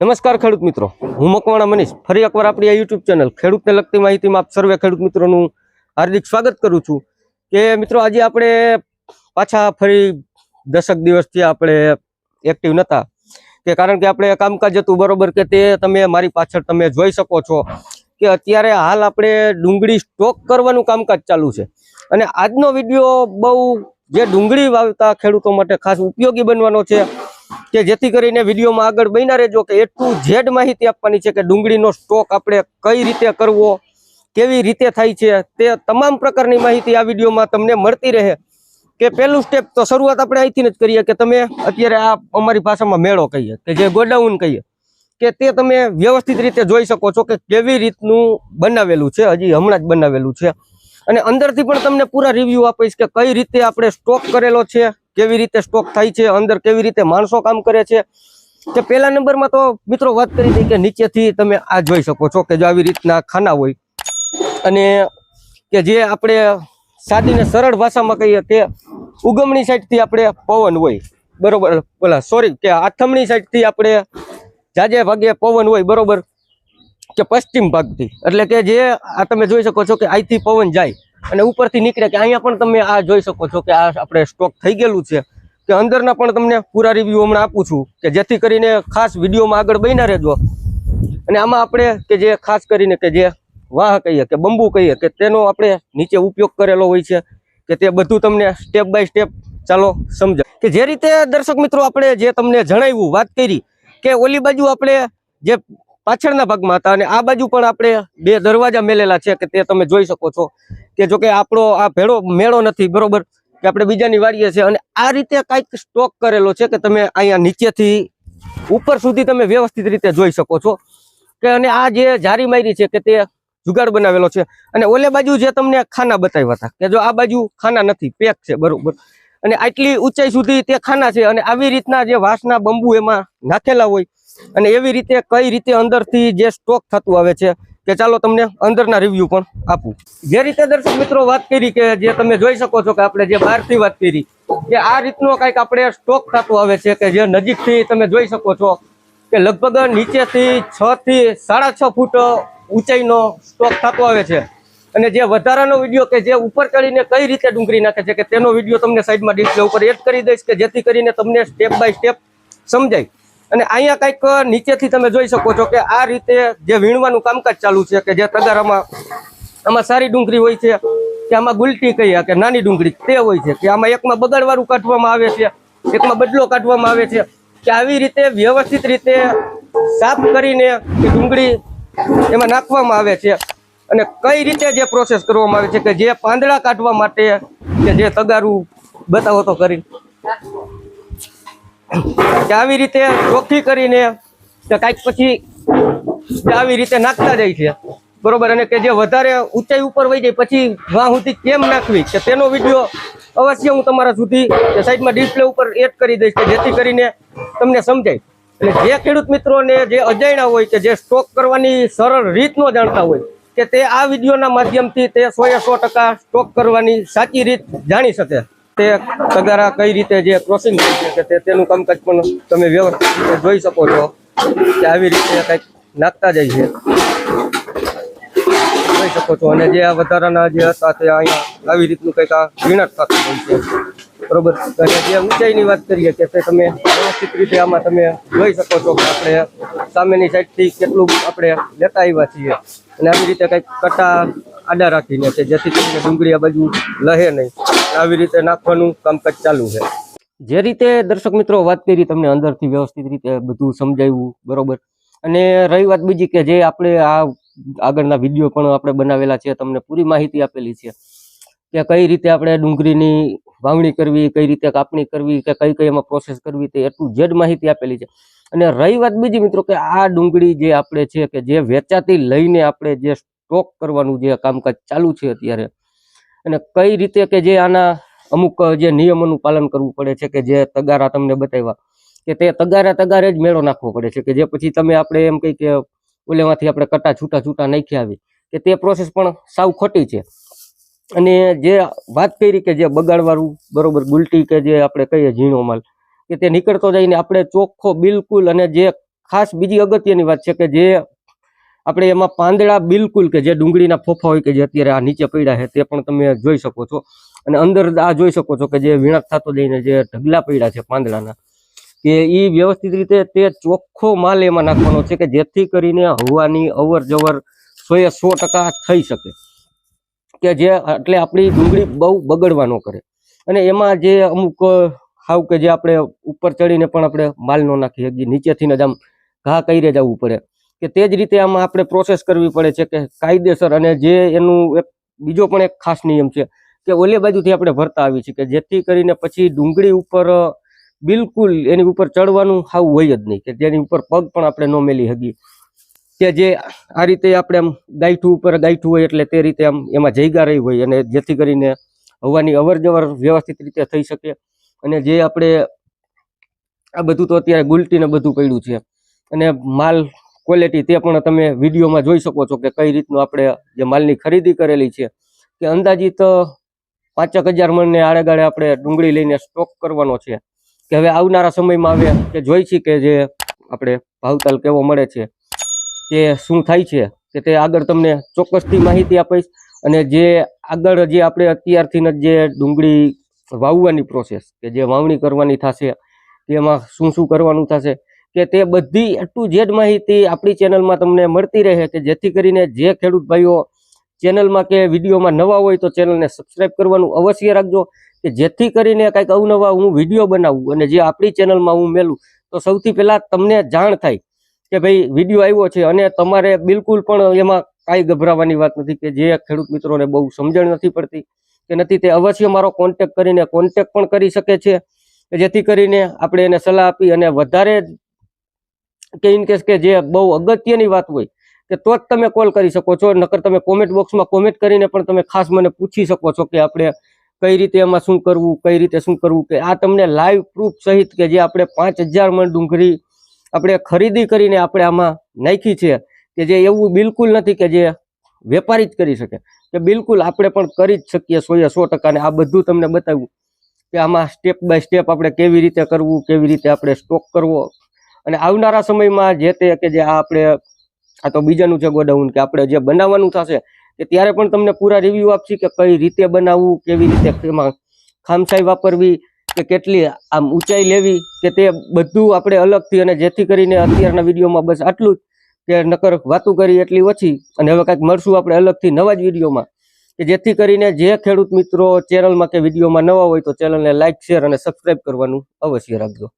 નમસ્કાર ખેડૂત મિત્રો. હું મકવાણા મનીષ. ફરી એકવાર આપણી આ યુટ્યુબ ચેનલ ખેડૂતને લગતી માહિતીમાં આપ સર્વે ખેડૂત મિત્રોનું હાર્દિક સ્વાગત કરું છું. કે મિત્રો આજે આપણે પાછા ફરી દશક દિવસથી આપણે એક્ટિવ નહોતા કે કારણ કે આપણે કામકાજ હતું બરોબર કે તે તમે મારી પાછળ તમે જોઈ શકો છો કે અત્યારે હાલ આપણે ડુંગળી સ્ટોક કરવાનું કામકાજ ચાલુ છે. અને આજનો વીડિયો બહુ જે ડુંગળી વાવતા ખેડૂતો માટે ખાસ ઉપયોગી બનવાનો છે. કે જેથી કરીને વિડીયોમાં આગળ બન્યા રહેજો કે એ ટુ ઝેડ માહિતી આપવાની છે કે ડુંગળીનો સ્ટોક આપણે કઈ રીતે કરવો, કેવી રીતે થાય છે, તે તમામ પ્રકારની માહિતી આ વિડીયોમાં તમને મળતી રહે. કે પહેલું સ્ટેપ તો શરૂઆત આપણે અહીંથી જ કરીએ કે તમે અત્યારે આ અમારી ભાષામાં મેળો કહીએ, કે જે ગોડાઉન કહીએ, કે તે તમે વ્યવસ્થિત રીતે જોઈ શકો છો કે કેવી રીતનું બનાવેલું છે, હજી હમણાં જ બનાવેલું છે. અને અંદરથી પણ તમને પૂરા રિવ્યુ આપીશ કે કઈ રીતે આપણે સ્ટોક કરેલો છે કેવી રીતે સ્ટોક થાય છે, અંદર કેવી રીતે માણસો કામ કરે છે. કે પહેલા નંબરમાં તો મિત્રો વાત કરી હતી કે નીચેથી તમે આ જોઈ શકો છો કે જો આવી રીતના ખાના હોય. અને કે જે આપણે સાદીને સરળ ભાષામાં કહીએ કે ઉગમણી સાઈડથી આપણે પવન હોય, બરોબર? બોલા સોરી કે આથમણી સાઈડથી આપણે જાજે ભાગે પવન હોય, બરોબર? કે પશ્ચિમ ભાગથી. એટલે કે જે આ તમે જોઈ શકો છો કે અહીંથી પવન જાય. અને ઉપરથી નીકળે કે અહીંયા પણ તમે આ જોઈ શકો છો કે આ આપણે સ્ટોક થઈ ગયેલું છે. કે અંદરના પણ તમને પૂરા રિવ્યુ હમણાં આપું છું કે જેથી કરીને ખાસ વિડીયોમાં આગળ બન્યા રહેજો. અને આમાં આપણે કે જે ખાસ કરીને કે જે વાહ કહીએ કે બંબુ કહીએ કે તેનો આપણે નીચે ઉપયોગ કરેલો હોય છે કે તે બધું તમને સ્ટેપ બાય સ્ટેપ ચાલો સમજાય કે જે રીતે દર્શક મિત્રો આપણે જે તમને જણાવ્યું, વાત કરી કે ઓલી બાજુ આપણે જે પાછળના ભાગમાં હતા અને આ બાજુ પણ આપણે બે દરવાજા મેલેલા છે કે તે તમે જોઈ શકો છો કે જો કે આપણો આ ભેળો મેળો નથી, બરોબર? કે આપણે બીજાની વાડીએ છે અને આ રીતે કાંઈક સ્ટોક કરેલો છે કે તમે અહીંયા નીચેથી ઉપર સુધી તમે વ્યવસ્થિત રીતે જોઈ શકો છો. કે અને આ જે જારી મારી છે કે તે જુગાડ બનાવેલો છે. અને ઓલે બાજુ જે તમને ખાના બતાવ્યા હતા, કે જો આ બાજુ ખાના નથી, પેક છે, બરોબર? અને આટલી ઊંચાઈ સુધી તે ખાના છે અને આવી રીતના જે વાસના બંબુ એમાં નાખેલા હોય અને એવી રીતે કઈ રીતે અંદરથી જે સ્ટોક થતું આવે છે કે ચાલો તમને અંદરના રિવ્યુ પણ આપું. જે રીતે દર્શક મિત્રો વાત કરી કે જે તમે જોઈ શકો છો કે આપણે જે બહારથી વાત કરી, કે આ રીતનો કંઈક આપણે સ્ટોક થતું આવે છે કે જે નજીકથી તમે જોઈ શકો છો કે લગભગ નીચેથી છ થી સાડા છ ફૂટ ઊંચાઈનો સ્ટોક થતો આવે છે. અને જે વધારાનો વીડિયો કે જે ઉપર ચડીને કઈ રીતે ડુંગળી નાખે છે કે તેનો વીડિયો તમને સાઈડમાં ડિસ્પ્લે ઉપર એડ કરી દઈશ કે જેથી કરીને તમને સ્ટેપ બાય સ્ટેપ સમજાય. અને અહીંયા કંઈક નીચેથી તમે જોઈ શકો છો કે આ રીતે જે વીણવાનું કામકાજ ચાલુ છે કે જે તગારામાં આમાં સારી ડુંગળી હોય છે, કે આમાં ગુલટી કહીએ કે નાની ડુંગળી, તે હોય છે, કે આમાં એકમાં બગાડવાળું કાઢવામાં આવે છે, એકમાં બદલો કાઢવામાં આવે છે, કે આવી રીતે વ્યવસ્થિત રીતે સાફ કરીને ડુંગળી એમાં નાખવામાં આવે છે. અને કઈ રીતે જે પ્રોસેસ કરવામાં આવે છે કે જે પાંદડા કાઢવા માટે કે જે તગારું બતાવો તો કરી. કે આવી રીતે ચોખ્ખી કરીને કાંઈક પછી આવી રીતે નાખતા જાય છે. બરોબર? અને કે જે વધારે ઊંચાઈ ઉપર વહી જાય, પછી વાહ સુધી કેમ નાખવી, કે તેનો વીડિયો અવશ્ય હું તમારા સુધી સાઈડમાં ડિસ્પ્લે ઉપર એડ કરી દઈશ કે જેથી કરીને તમને સમજાય. અને જે ખેડૂત મિત્રોને જે અજાણ્યા હોય કે જે સ્ટોક કરવાની સરળ રીત ન જાણતા હોય, કે તે આ વિડીયોના માધ્યમથી તે સો સો ટકા સ્ટોક કરવાની સાચી રીત જાણી શકે. તે તગારા કઈ રીતે જે ક્રોસિંગ થઈ છે તે તેનું કામકાજ પણ તમે વ્યવસ્થિત રીતે જોઈ શકો છો કે આવી રીતે કંઈક નાખતા જાય છે. જોઈ શકો છો અને જે આ વધારાના જે હતા તે અહીંયા આવી રીતનું કંઈક આ ઝીણક થતું હોય છે. બરોબર? અને જે ઊંચાઈની વાત કરીએ કે તે તમે વ્યવસ્થિત રીતે આમાં તમે જોઈ શકો છો કે આપણે સામેની સાઈડથી કેટલું આપણે લેતા આવ્યા છીએ. અને આવી રીતે કંઈક કટા આડા રાખીને છે, જેથી કરીને ડુંગળી આ બાજુ લહે નહીં. આવી રીતે નાખવાનું કામકાજ ચાલુ છે. જે રીતે દર્શક મિત્રો વાત કરી તમને અંદરથી વ્યવસ્થિત રીતે બધું સમજાવ્યું, બરોબર. અને રહી વાત બીજી કે જે આપણે આ આગળના વીડિયો પણ આપણે બનાવેલા છે, તમને પૂરી માહિતી આપેલી છે કે કઈ રીતે આપણે ડુંગળીની વાવણી કરવી, કઈ રીતે કાપણી કરવી, કે કઈ કઈ એમાં પ્રોસેસ કરવી તે એટલું જેડ માહિતી આપેલી છે. અને રહી વાત બીજી મિત્રો કે આ ડુંગળી જે આપણે છે કે જે વેચાતી લઈને આપણે જે સ્ટોક કરવાનું જે કામકાજ ચાલુ છે અત્યારે અને કઈ રીતે કે જે આના અમુક જે નિયમોનું પાલન કરવું પડે છે કે જે તગારા તમને બતાવ્યા, કે તે તગારા તગારે જ મેળો નાખવો પડે છે કે જે પછી તમે આપણે એમ કહી કે ઓલેમાંથી આપણે કટા છૂટા છૂટા નાખી આવી, કે તે પ્રોસેસ પણ સાવ ખોટી છે. અને જે વાત કરી કે જે બગાડવાળું, બરોબર, ગુલટી કે જે આપણે કહીએ ઝીણો માલ, કે તે નીકળતો જઈને આપણે ચોખ્ખો બિલકુલ અને જે ખાસ બીજી અગત્યની વાત છે કે જે આપણે એમાં પાંદડા બિલકુલ કે જે ડુંગળીના ફોફા હોય કે જે અત્યારે આ નીચે પડ્યા છે તે પણ તમે જોઈ શકો છો. અને અંદર આ જોઈ શકો છો કે જે વીણાક થતો જઈને જે ઢગલા પડ્યા છે પાંદડાના, કે એ વ્યવસ્થિત રીતે તે ચોખ્ખો માલ એમાં નાખવાનો છે કે જેથી કરીને હવાની અવર જવર સો એ સો ટકા થઈ શકે. કે જે એટલે આપણી ડુંગળી બહુ બગડવા ન કરે. અને એમાં જે અમુક હાવ કે જે આપણે ઉપર ચડીને પણ આપણે માલ ન નાખી શકીએ. નીચેથી જ આમ ઘા કરીને જવું પડે. કે તે જ રીતે આમાં આપણે પ્રોસેસ કરવી પડે છે કે કાયદેસર અને જે એનું એક બીજો પણ એક ખાસ નિયમ છે કે ઓલે બાજુથી આપણે ભરતા આવી છીએ કે જેથી કરીને પછી ડુંગળી ઉપર બિલકુલ એની ઉપર ચડવાનું હાવ હોય જ નહીં કે જેની ઉપર પગ પણ આપણે ન મેલી શકીએ. કે જે આ રીતે આપણે આમ ગાયઠું ઉપર ગાયઠું હોય એટલે તે રીતે આમ એમાં જઈગા રહી હોય અને જેથી કરીને હવાની અવરજવર વ્યવસ્થિત રીતે થઈ શકે અને જે આપણે આ બધું તો અત્યારે ગુલટીને બધું પડ્યું છે અને માલ ક્વોલિટી તે પણ તમે વિડીયોમાં જોઈ શકો છો કે કઈ રીતનું આપણે જે માલની ખરીદી કરેલી છે. કે અંદાજિત પાંચેક હજાર મણને આડેગાળે આપણે ડુંગળી લઈને સ્ટોક કરવાનો છે. કે હવે આવનારા સમયમાં આવે કે જોઈ છીએ કે જે આપણે ભાવતાલ કેવો મળે છે કે શું થાય છે કે તે આગળ તમને ચોક્કસથી માહિતી આપીશ અને જે આગળ જે આપણે અત્યારથી જે ડુંગળી વાવવાની પ્રોસેસ કે જે વાવણી કરવાની થશે તેમાં શું શું કરવાનું થશે કે તે બધી ટુ ઝેડ માહિતી આપણી ચેનલમાં તમને મળતી રહે કે જેથી કરીને જે ખેડૂત ભાઈઓ ચેનલમાં કે વિડીયોમાં નવા હોય તો ચેનલને સબસ્ક્રાઇબ કરવાનું અવશ્ય રાખજો કે જેથી કરીને કંઈક અવનવા હું વીડિયો બનાવું અને જે આપણી ચેનલમાં હું મેલું તો સૌથી પહેલાં તમને જાણ થાય કે ભાઈ વીડિયો આવ્યો છે અને તમારે બિલકુલ પણ એમાં કાંઈ ગભરાવાની વાત નથી કે જે ખેડૂત મિત્રોને બહુ સમજણ નથી પડતી કે નથી તે અવશ્ય મારો કોન્ટેક કરીને કોન્ટેક પણ કરી શકે છે જેથી કરીને આપણે એને સલાહ આપી અને વધારે કે ઇન કેસ કે જે બહુ અગત્યની વાત હોય, કે તો જ તમે કોલ કરી શકો છો, નકર તમે કોમેન્ટ બોક્સમાં કોમેન્ટ કરીને પણ તમે ખાસ મને પૂછી શકો છો કે આપણે કઈ રીતે એમાં શું કરવું, કઈ રીતે શું કરવું, કે આ તમને લાઈવ પ્રૂફ સહિત કે જે આપણે પાંચ હજાર મણ ડુંગળી આપણે ખરીદી કરીને આપણે આમાં નાખી છે, કે જે એવું બિલકુલ નથી કે જે વેપારી જ કરી શકે. કે બિલકુલ આપણે પણ કરી જ શકીએ સો એ સો ટકાને. આ બધું તમને બતાવ્યું કે આમાં સ્ટેપ બાય સ્ટેપ આપણે કેવી રીતે કરવું, કેવી રીતે આપણે સ્ટોક કરવો અને આવનારા સમયમાં જે તે કે જે આ આપણે, આ તો બીજાનું છે ગોડાઉન કે આપણે જે બનાવવાનું થશે, કે ત્યારે પણ તમને પૂરા રિવ્યુ આપશી કે કઈ રીતે બનાવવું, કેવી રીતે એમાં ખામસાઈ વાપરવી, કે કેટલી આમ ઊંચાઈ લેવી, કે તે બધું આપણે અલગથી અને જેથી કરીને અત્યારના વિડીયોમાં બસ આટલું જ, કે નકર વાતું કરી એટલી ઓછી, અને હવે કાંઈક મળશું આપણે અલગથી નવા જ વિડીયોમાં. કે જેથી કરીને જે ખેડૂત મિત્રો ચેનલમાં કે વિડીયોમાં નવા હોય તો ચેનલને લાઇક શેર અને સબસ્ક્રાઈબ કરવાનું અવશ્ય રાખજો.